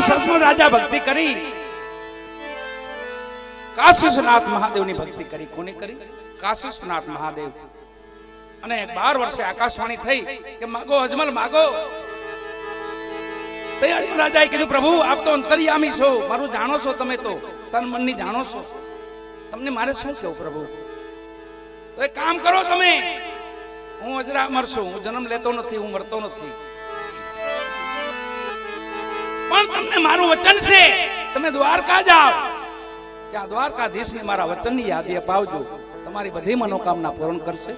સસમુખ રાજા ભક્તિ કરી. કાશીનાથ મહાદેવની ભક્તિ કરી. કોને કરી? કાશીનાથ મહાદેવ. અને બાર વર્ષે આકાશવાણી થઈ કે માગો, અજમલ, માગો. રાજાએ કીધું, પ્રભુ, આપ તો અંતર્યામી છો. મારું જાણો છો તમે તો. તન મનની જાણો છો. તમને મારે શું કહેવું, પ્રભુ? તો એક કામ કરો તમે. હું અજરા અમર છું. હું જન્મ લેતો નથી, હું મરતો નથી. તમને મારું વચન છે? તમે દ્વારકા જાઓ. ત્યાં દ્વારકાધીશને મારા વચનની યાદી અપાવજો. તમારી બધી મનોકામના પૂર્ણ કરશે.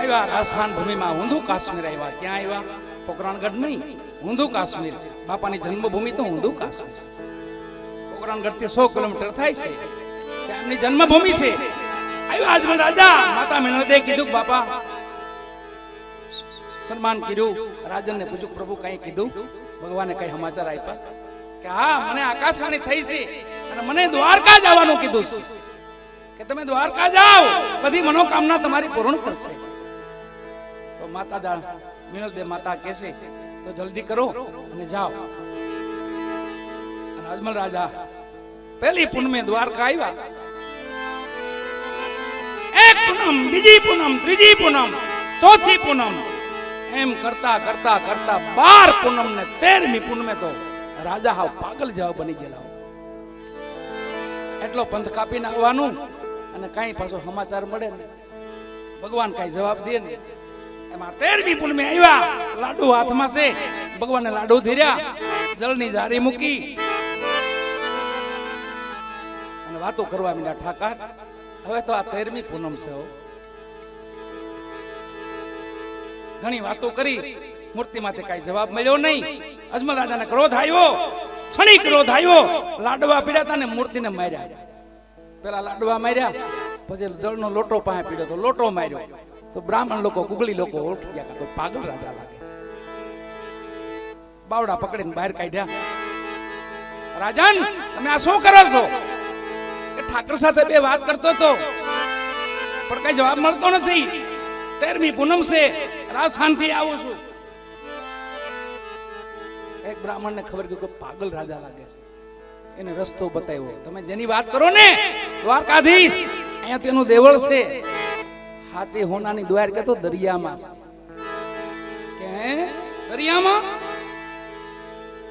આવ્યા રાજસ્થાન ભૂમિમાં ઊંધુ કાશ્મીર આવ્યા. ક્યાં આવ્યા? પોકરાણગઢ નહીં. ઊંધુ કાશ્મીર. બાપાની જન્મભૂમિ તો ઊંધુ કાશ્મીર. પોકરાણગઢથી સો કિલોમીટર થાય છે. ત્યાં એમની જન્મભૂમિ છે. આવ્યા આજમાં રાજા. માતા મેણદે કીધું બાપા સન્માન કર્યું. રાજનને પૂછ્યું પ્રભુ કઈ કીધું. ભગવાને કઈ સમાચાર આપ્યા કે હા, મને આકાશવાણી થઈ છે અને મને દ્વારકા જવાનું કીધું છે. કે તમે દ્વારકા જાઓ, બધી મનોકામના તમારી પૂર્ણ કરશે. તો માતા જા મિનલદે માતા કહેશે તો જલ્દી કરો અને જાઓ. અને અજમલ રાજા, પહેલી પૂનમે દ્વારકા આવ્યા. એક પૂનમ, બીજી પૂનમ, ત્રીજી પૂનમ, ચોથી પૂનમ. એમ કરતા કરતા કરતા બાર પૂનમ ને તેરમી પૂનમે તો રાજા હાવ પાગલ જેવા બની ગયેલા એટલો પંથ કાપીને આવવાનું અને કાંઈ પાછો સમાચાર મળે ને ભગવાન કાંઈ જવાબ દે ને એમાં તેરમી પૂનમે આવ્યા, લાડુ હાથમાં છે. ભગવાનને લાડુ ધીર્યા, જળની જારી મૂકી. અને વાતો કરવા મીડા ઠાકર, હવે તો આ તેરમી પૂનમ છે ઘણી વાતો કરી. મૂર્તિ માથે કઈ જવાબ મળ્યો નહીં. અજમલ રાજાને ક્રોધ આવ્યો. ક્ષણિક ક્રોધ આવ્યો. લાડવા પીડ્યા ને મૂર્તિને માર્યા. પેલા લાડવા માર્યા, પછી જળનો લોટો પાસે પીડ્યો લોટો માર્યો. તો બ્રાહ્મણ લોકો ગુગળી લોકો ઓળખી ગયા કોઈ પાગલ રાજા લાગે બાવડા પકડીને બહાર કાઢ્યા. રાજન, તમે આ શું કરો છો? એ ઠાકર સાથે બે વાત કરતો હતો. પણ કઈ જવાબ મળતો નથી. તેરમી પૂનમ છે. રાજસ્થાનથી આવું છું. એક બ્રાહ્મણ ને ખબર કે પાગલ રાજા લાગે છે. એને રસ્તો બતાવ્યો. તમે જેની વાત કરો ને, દ્વારકાધીશ, અહીંયા તેનું દેવળ છે. હાચે હોનાની દ્વાર કે તો દરિયામાં. કે દરિયામાં?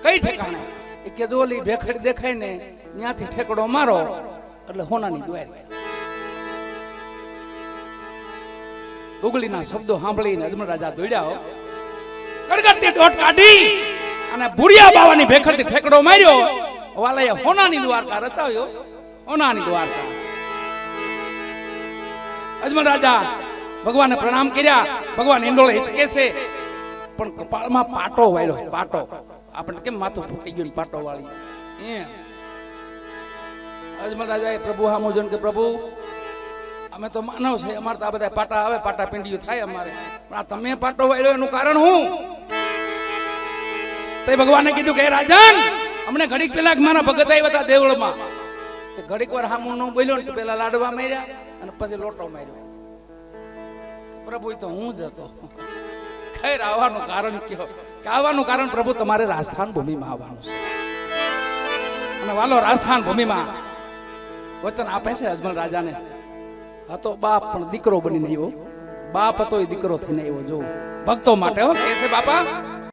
કઈ ઠેકાણે? એ કે જો ઓલી ભેખડ દેખાય ને, ત્યાંથી ઠેકડો મારો, એટલે હોનાની દ્વાર ગુગલીના શબ્દો સાંભળીને અજમલ રાજા દોડ્યા કડગડતી દોટ કાઢી અને ભૂરિયા બાવાની ભેખડથી ઠેકડો માર્યો. વાલાએ હોનાની દ્વારકા રચાવ્યો. હોનાની દ્વારકા. અજમલ રાજા ભગવાનને પ્રણામ કર્યા. ભગવાન ઈંડોળે હિચકે છે. પણ કપાળમાં પાટો વાળ્યો. પાટો. આપણે કેમ માથું ફૂટી ગયું પાટો વાળી? અજમલ રાજાએ પ્રભુ હામોજન કે પ્રભુ અમે તો માનવ છે અમારે તો આ બધા પાટા આવે, પાટા પિંડિયું થાય અમારે. પણ આ તમે પાટો વાળ્યો એનું કારણ હું? તે ભગવાને કીધું કે, "હે રાજન, અમને ઘડીક પેલા મારા ભગત આવ્યા હતા દેવળમાં. તે ઘડીક વાર હામું નો બોલ્યો ને પેલા લાડવા માર્યા અને પછી લોટો માર્યો. પ્રભુ તો હું જ હતો. ખેર, આવવાનું કારણ કયો? કે આવવાનું કારણ પ્રભુ તમારે રાજસ્થાન ભૂમિમાં આવવાનું છે. અને વાલો, રાજસ્થાન ભૂમિમાં વચન આપે છે અજમલ રાજાને? હતો બાપ પણ દીકરો બની આવ્યો. બાપ હતો એ દીકરો થઈને આવ્યો, જો. ભક્તો માટે, હો. કે છે બાપા.